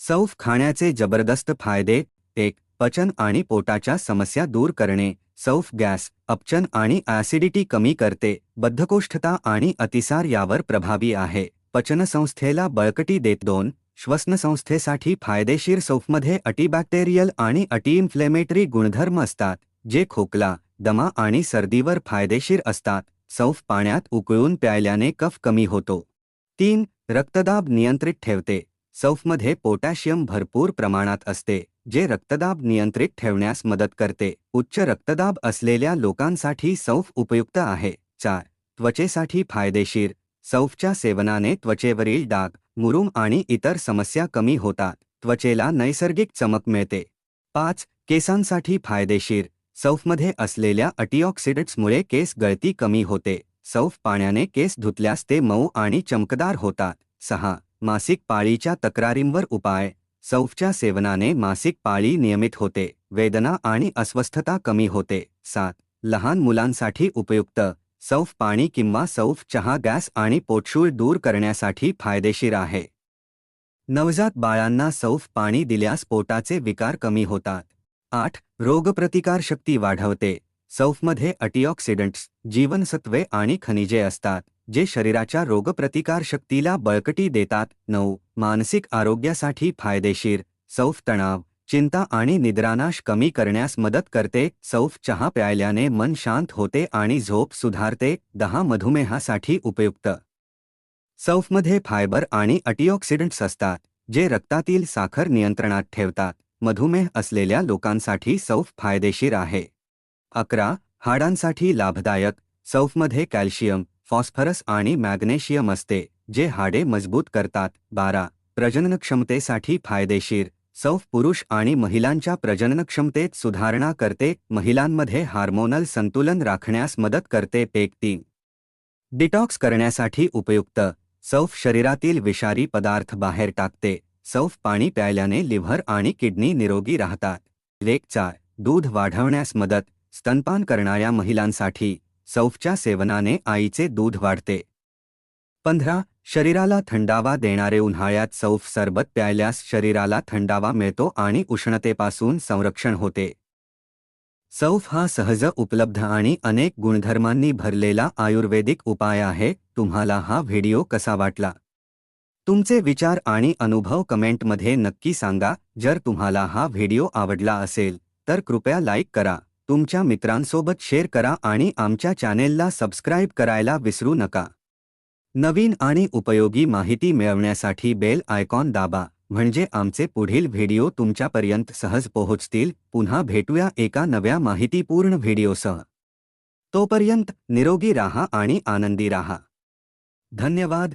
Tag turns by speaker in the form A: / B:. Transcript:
A: सौफ खाण्याचे जबरदस्त फायदे एक पचन आणि पोटाच्या समस्या दूर करणे. सौफ गॅस अपचन आणि ॲसिडिटी कमी करते. बद्धकोष्ठता आणि अतिसार यावर प्रभावी आहे. पचनसंस्थेला बळकटी देत दोन श्वसनसंस्थेसाठी फायदेशीर सौफमध्ये अटीबॅक्टेरियल आणि अटीइन्फ्लेमेटरी गुणधर्म असतात जे खोकला दमा आणि सर्दीवर फायदेशीर असतात. सौफ पाण्यात उकळून प्यायल्याने कफ कमी होतो. तीन रक्तदाब नियंत्रित ठेवते. सौफमध्ये पोटॅशियम भरपूर प्रमाणात असते जे रक्तदाब नियंत्रित ठेवण्यास मदत करते. उच्च रक्तदाब असलेल्या लोकांसाठी सौफ उपयुक्त आहे. चार त्वचेसाठी फायदेशीर. सौफच्या सेवनाने त्वचेवरील डाग मुरुम आणि इतर समस्या कमी होतात. त्वचेला नैसर्गिक चमक मिळते. पाच केसांसाठी फायदेशीर. सौफमध्ये असलेल्या अटीऑक्सिडंट्समुळे केस गळती कमी होते. सौफ पाण्याने केस धुतल्यास ते मऊ आणि चमकदार होतात. सहा मासिक पाळीच्या तक्रारींवर उपाय. सौफच्या सेवनाने मासिक पाळी नियमित होते. वेदना आणि अस्वस्थता कमी होते. सात. लहान मुलांसाठी उपयुक्त. सौफ पाणी किंवा सौफ चहा गॅस आणि पोटशूळ दूर करण्यासाठी फायदेशीर आहे. नवजात बाळांना सौफ पाणी दिल्यास पोटाचे विकार कमी होतात. आठ. रोगप्रतिकारशक्ती वाढवते. सौफमध्ये अटीऑक्सिडंट्स जीवनसत्वे आणि खनिजे असतात जे शरीराच्या रोगप्रतिकारशक्तीला बळकटी देतात. नऊ मानसिक आरोग्यासाठी फायदेशीर सौफ तणाव चिंता आणि निद्रानाश कमी करण्यास मदत करते. सौफ चहा प्यायल्याने मन शांत होते आणि झोप सुधारते दहा मधुमेहासाठी उपयुक्त. सौफमध्ये फायबर आणि अटीऑक्सिडंट्स असतात जे रक्तातील साखर नियंत्रणात ठेवतात. मधुमेह असलेल्या लोकांसाठी सौफ फायदेशीर आहे. अकरा हाडांसाठी लाभदायक सौफमध्ये कॅल्शियम फॉस्फरस आणि मॅग्नेशियम असते जे हाडे मजबूत करतात. बारा प्रजननक्षमतेसाठी फायदेशीर सौफ पुरुष आणि महिलांच्या प्रजननक्षमतेत सुधारणा करते महिलांमध्ये हार्मोनल संतुलन राखण्यास मदत करते. पेक तीन डिटॉक्स करण्यासाठी उपयुक्त सौफ शरीरातील विषारी पदार्थ बाहेर टाकते सौफ पाणी प्यायल्याने लिव्हर आणि किडनी निरोगी राहतात. लेक चार दूध वाढवण्यास मदत स्तनपान करणाऱ्या महिलांसाठी सौफच्या सेवनाने आईचे दूध वाढते. पंधरा शरीराला थंडावा देणारे उन्हाळ्यात सौफ सरबत प्यायल्यास शरीराला थंडावा मिळतो आणि उष्णतेपासून संरक्षण होते. सौफ हा सहज उपलब्ध आणि अनेक गुणधर्मांनी भरलेला आयुर्वेदिक उपाय आहे. तुम्हाला हा व्हिडिओ कसा वाटला? तुमचे विचार आणि अनुभव कमेंटमध्ये नक्की सांगा. जर तुम्हाला हा व्हिडिओ आवडला असेल तर कृपया लाईक करा. तुमच्या मित्रांसोबत शेअर करा आणि आमच्या चॅनेलला सबस्क्राईब करायला विसरू नका. नवीन आणि उपयोगी माहिती मिळवण्यासाठी बेल आयकॉन दाबा म्हणजे आमचे पुढील व्हिडिओ तुमच्यापर्यंत सहज पोहोचतील. पुन्हा भेटूया एका नव्या माहितीपूर्ण व्हिडिओसह. तोपर्यंत निरोगी राहा आणि आनंदी राहा. धन्यवाद.